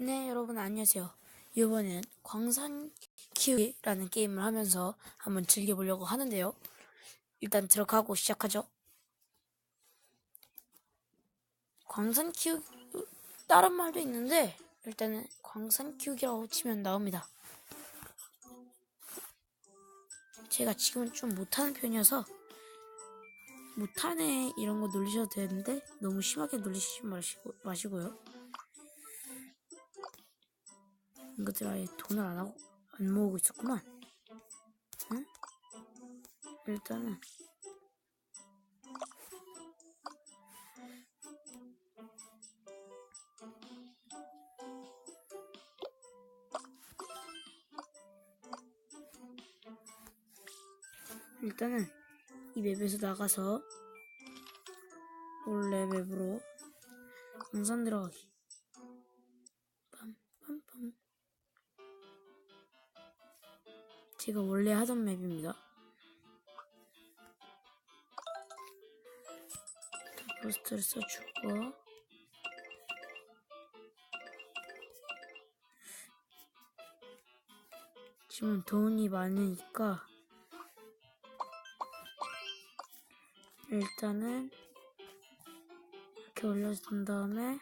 네, 여러분 안녕하세요. 이번엔 광산 키우기라는 게임을 하면서 한번 즐겨보려고 하는데요. 일단 들어가고 시작하죠. 광산 키우기, 다른 말도 있는데, 일단은 광산 키우기라고 치면 나옵니다. 제가 지금은 좀 못하는 편이어서, 못하네 이런 거 놀리셔도 되는데, 너무 심하게 놀리시지 마시고, 마시고요. 이것들 아예 돈을 안 하고 안 모으고 있었구만. 응? 일단은 일단은 이 맵에서 나가서 원래 맵으로 강산 들어가기. 빰빰빰. 제가 원래 하던 맵입니다. 부스트를 써주고 지금 돈이 많으니까 일단은 이렇게 올려준 다음에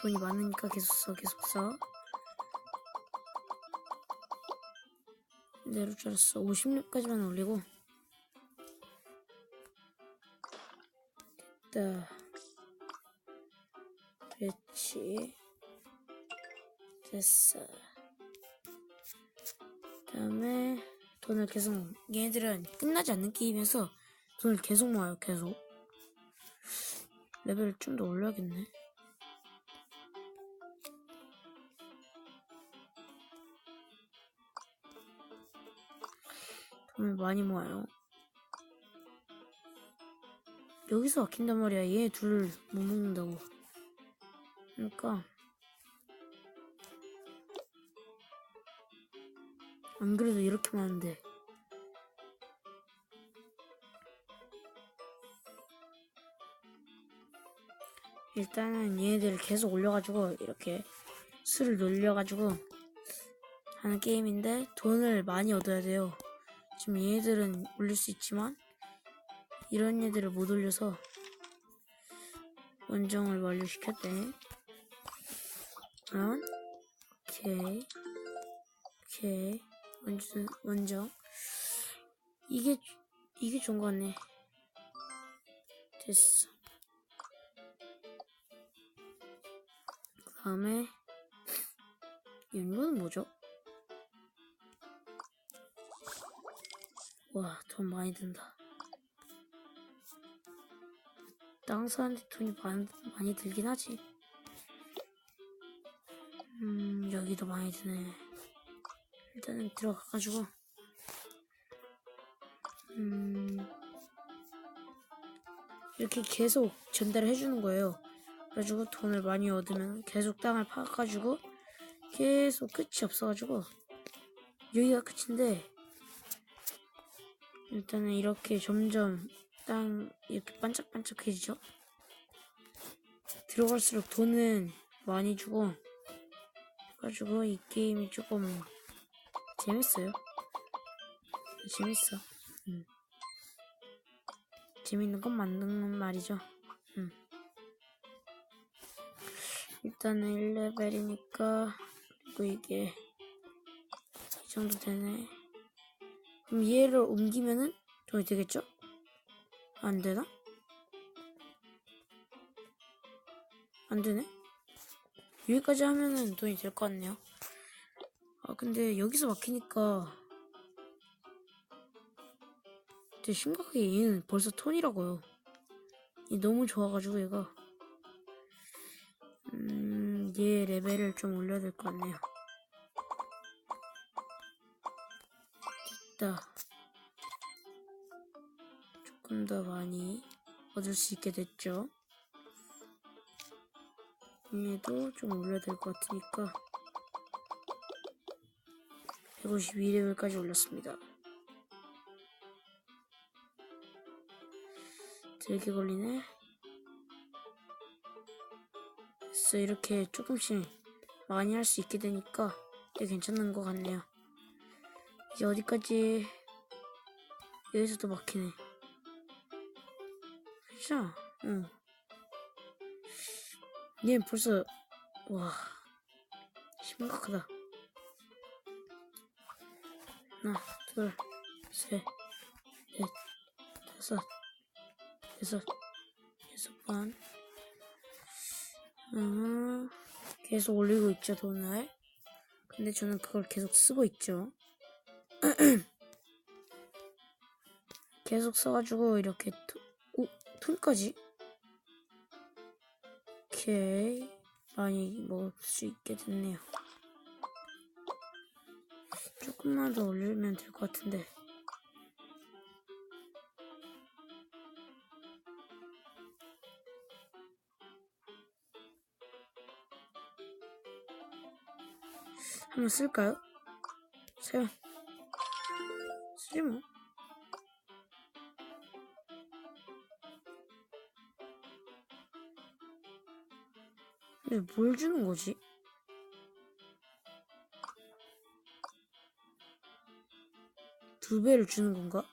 돈이 많으니까 계속 써 계속 써 내로 줄 알았어 56까지만 올리고. 됐다. 그렇지 됐어. 그다음에 돈을 계속 얘네들은 끝나지 않는 게임에서 돈을 계속 모아요 계속. 레벨을 좀 더 올려야겠네 돈을 많이 모아요. 여기서 막힌단 말이야. 얘 둘을 못 먹는다고. 그러니까 안 그래도 이렇게 많은데. 일단은 얘네들을 계속 올려가지고 이렇게 수를 놀려가지고 하는 게임인데 돈을 많이 얻어야 돼요 지금 얘네들은 올릴 수 있지만 이런 얘들을 못 올려서 원정을 완료시켰대. 그러면 오케이. 오케이. 원정 원정. 이게 이게 좋은 거 같네. 됐어. 그 다음에 이거는 뭐죠? 와 돈 많이 든다. 다른 사람한테 돈이 많, 많이 들긴 하지. 음 여기도 많이 드네. 일단은 들어가가지고. 음 이렇게 계속 전달을 해주는 거예요. 그래가지고 돈을 많이 얻으면 계속 땅을 파가지고 계속 끝이 없어가지고 여기가 끝인데 일단은 이렇게 점점 땅 이렇게 반짝반짝해지죠. 들어갈수록 돈은 많이 주고 그래가지고 이 게임이 조금 재밌어요. 재밌어. 음. 재밌는 건 맞는 말이죠. 음. 일단은 1레벨이니까 그리고 이게 이 정도 되네. 그럼 얘를 옮기면은 돈이 되겠죠? 안 되나? 안 되네? 여기까지 하면은 돈이 될 것 같네요. 아 근데 여기서 막히니까 되게 심각하게 얘는 벌써 톤이라고요. 얘 너무 좋아가지고 얘가 음, 얘 레벨을 좀 올려야 될 것 같네요. 됐다. 조금 더 많이 얻을 수 있게 됐죠. 얘도 좀 올려야 될 것 같으니까 152레벨까지 올렸습니다. 되게 걸리네. 그래서 이렇게 조금씩 많이 할 수 있게 되니까 되게 괜찮은 것 같네요. 이제 어디까지 여기서도 막히네. 그죠? 응. 얘 벌써 와 심각하다. 하나, 둘, 셋, 넷, 다섯, 여섯, 여섯 번. 음, 계속 올리고 있죠, 돈을. 근데 저는 그걸 계속 쓰고 있죠. 계속 써가지고 이렇게 돈, 오, 돈까지 오케이 많이 먹을 수 있게 됐네요. 조금만 더 올리면 될 것 같은데. 한번 쓸까요? 세요. 쓰지 뭐. 근데 뭘 주는 거지? 두 배를 주는 건가?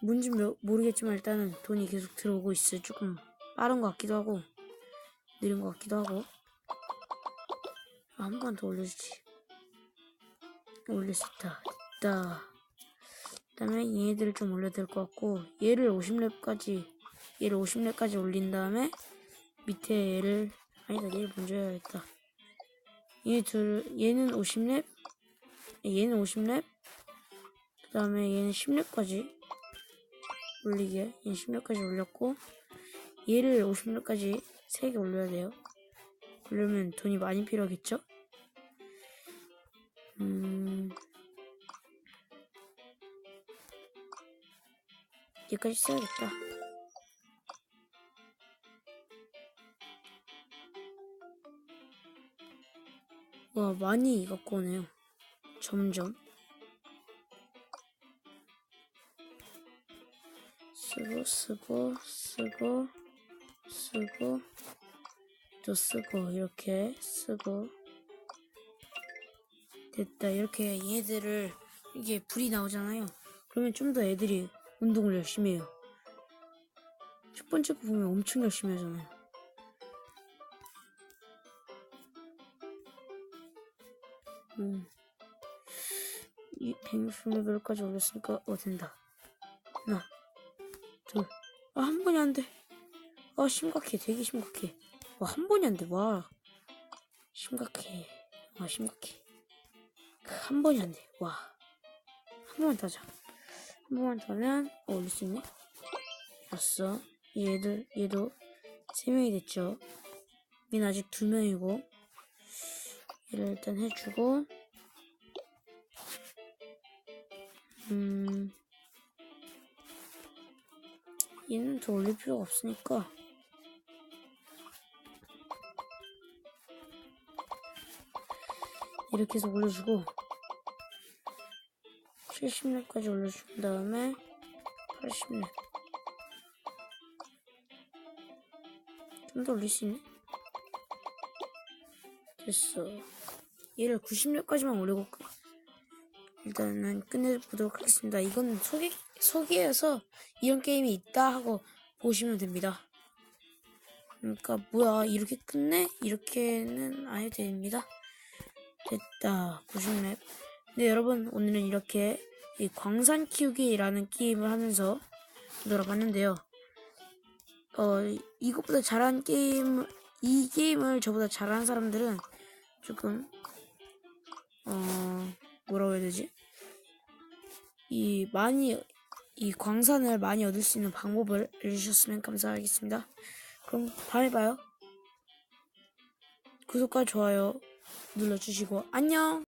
뭔지 모- 모르겠지만 일단은 돈이 계속 들어오고 있어요. 조금 빠른 것 같기도 하고 느린 것 같기도 하고 한 번 더 올려주지. 올릴 수 있다. 됐다. 그다음에 얘네들을 좀 올려야 될 것 같고 얘를 50렙까지 얘를 50렙까지 올린 다음에 밑에 얘를 아니다 얘를 먼저 해야겠다. 얘 둘 얘는 50렙 얘는 50렙 그 다음에 얘는 10렙까지 올리게 얘는 10렙까지 올렸고 얘를 50렙까지 3개 올려야 돼요 그러면 돈이 많이 필요하겠죠? 얘까지 써야겠다. 와 많이 갖고 오네요. 점점. 쓰고 쓰고 쓰고 쓰고 또 쓰고 이렇게 쓰고. 됐다. 이렇게 얘들을 이게 불이 나오잖아요. 그러면 좀 더 애들이 운동을 열심히 해요. 첫 번째 거 보면 엄청 열심히 하잖아요. 음. 이 160레벨까지 올렸으니까 어 된다. 하나 둘 아 한 번이 안 돼. 아 심각해. 되게 심각해. 와 한 번이 안 돼. 와. 심각해. 와 심각해. 한 번이 안 돼 와. 한 번만 더 하자 한 번만 더 하면 어, 올릴 수 있네? 왔어. 얘들 얘도 세 명이 됐죠? 얘는 아직 두 명이고 얘를 일단 해주고 음 얘는 더 올릴 필요가 없으니까. 이렇게 해서 올려주고 70렙까지 올려준 다음에 80렙 좀 더 올릴 수 있네 됐어 얘를 90렙까지만 올리고 끝. 일단은 끝내보도록 하겠습니다. 이건 소개, 소개해서 이런 게임이 있다 하고 보시면 됩니다. 그러니까 뭐야 이렇게 끝내? 이렇게는 안 해도 됩니다. 됐다 90렙 네 여러분 오늘은 이렇게 이 광산 키우기라는 게임을 하면서 놀아봤는데요. 어 이것보다 잘한 게임 이 게임을 저보다 잘하는 사람들은 조금 어 뭐라고 해야 되지? 이 많이 이 광산을 많이 얻을 수 있는 방법을 알려주셨으면 감사하겠습니다. 그럼 다음에 봐요. 구독과 좋아요 눌러주시고 안녕.